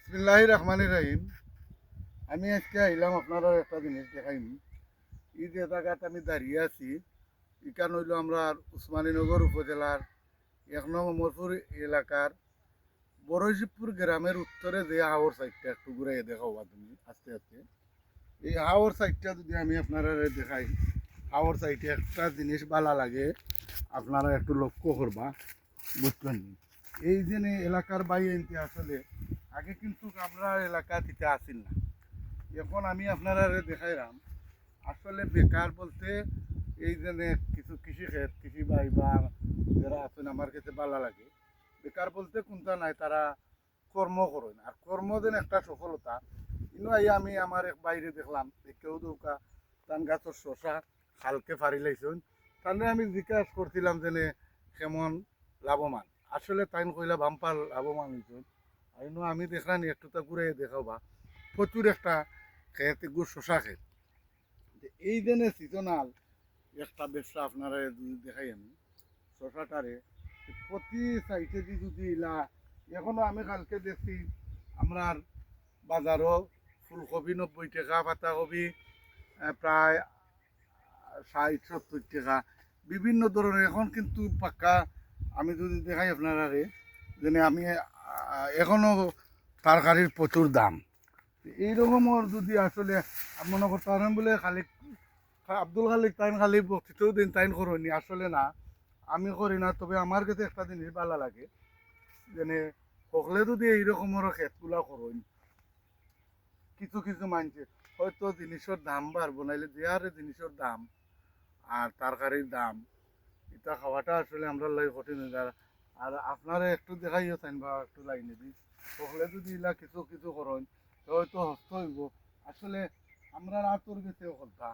বিসমিল্লাহ রহমান রহিম। আমি আজকে আইলাম আপনারা একটা জিনিস দেখাইনি এই যে জায়গাতে আমি দাঁড়িয়ে আছি ইকান হইল আমরা উসমানীনগর উপজেলার এক নং অমরপুর এলাকার বরশিবপুর গ্রামের উত্তরে যে হাওর সাইডটা, একটু ঘুরে দেখাবা তুমি, আস্তে আস্তে। এই হাওর সাইডটা যদি আমি আপনারা দেখাই, হাওর সাইডে একটা জিনিস ভালো লাগে, আপনারা একটু লক্ষ্য করবা, বুঝবেন এই যে এলাকার বাইরে আসলে আগে কিন্তু আপনার এলাকা দিতে আসিল না। এখন আমি আপনারা দেখাইলাম। আসলে বেকার বলতে এই যে কিছু কৃষি ক্ষেত কৃষি ভাই বা যারা আছেন, আমার কাছে ভালো লাগে। বেকার বলতে কোনটা নাই, তারা কর্ম করেন। আর কর্ম যেন একটা সফলতা কিন্তু এই আমি আমার এক বাইরে দেখলাম যে কেউ দৌকা তান গাছের শশা খালকে ফারি লাইছেন তাহলে আমি জিজ্ঞাসা করছিলাম যেনে কেমন লাভবান আসলে তাইন কইলা বাম্পার লাভবান হয়েছেন আমি দেখলাম একটু তা ঘুরে দেখাবা প্রচুর একটা খেতে গু শশা খেত। এই দিনে সিজনাল একটা ব্যবসা আপনারা দেখাই আমি শশাটারে প্রতি সাইডে দি যদি ইলা এখনও আমি কালকে দেখছি, আমরার বাজারও ফুলকপি নব্বই টাকা পাতাকপি প্রায় ষাট, সত্তর টাকা। বিভিন্ন ধরনের, এখন কিন্তু পাক্কা, আমি যদি দেখাই আপনারা যেন আমি এখনও তরকারির প্রচুর দাম এইরকমের যদি আসলে, মনে করতে পারেন বলে খালি, আব্দুল খালিক তাইন খালি বক্তৃতাও দিন, তাইন করনি, আসলে না আমি করি না, তবে আমার কাছে একটা জিনিস ভালো লাগে, যেনে সকলে যদি এইরকমের ক্ষেতগুলা করেন, কিছু কিছু মানছে হয়তো জিনিসের দাম বাড়বো, নাইলে যে হারে জিনিসের দাম আর তরকারির দাম, এটা খাওয়াটা আসলে আমরা লাগে কঠিন যায়। আর আপনারা একটু দেখাইও চাইন বা একটু লাইনে দিই। সকলে যদি ইলা কিছু কিছু করেন, তো হয়তো হস্ত হইব। আসলে আমরা রাতর গেছে কথা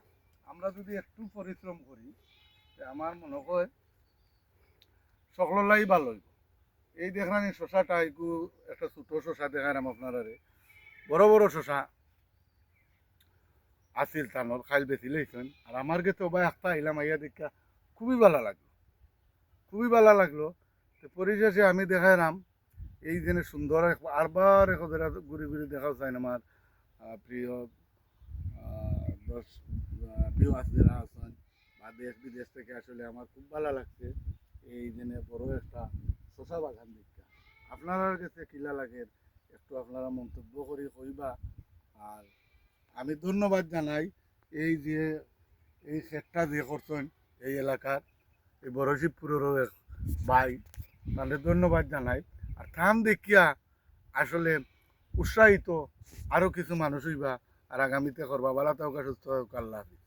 আমরা যদি একটু পরিশ্রম করি আমার মনে হয় সকলাই ভালো হইব। এই দেখলাম এই শশাটা একটু একটা ছোট শশা দেখালাম আপনারা বড় বড় শশা আসিল তানোর খাইল বেশি লইছেন। আর আমার গেছে বা একটা আইলাম, আইয়া দেখা খুবই ভালো লাগল। খুবই ভালো লাগল। তো পরিশেষে আমি দেখাইলাম এই জন্য সুন্দর আরবার এখন ঘুরে ঘুরে দেখাও চাই আমার প্রিয় দশ বা দেশ বিদেশ থেকে আসলে আমার খুব ভালো লাগছে এই দিনে বড় একটা শশা বাগান দেখা। আপনার কাছে কিলা লাগে একটু আপনারা মন্তব্য করি কইবা। আর আমি ধন্যবাদ জানাই এই যে এই ক্ষেতটা যে করছেন এই এলাকার, এই বরশিবপুরেরও এক ভাই তাহলে ধন্যবাদ জানাই। আর থাম দেখিয়া আসলে উৎসাহিত আরও কিছু মানুষ হইবা। আর আগামীতে করবা। বালা তাও সুস্থ আল্লাহ হাফিজ।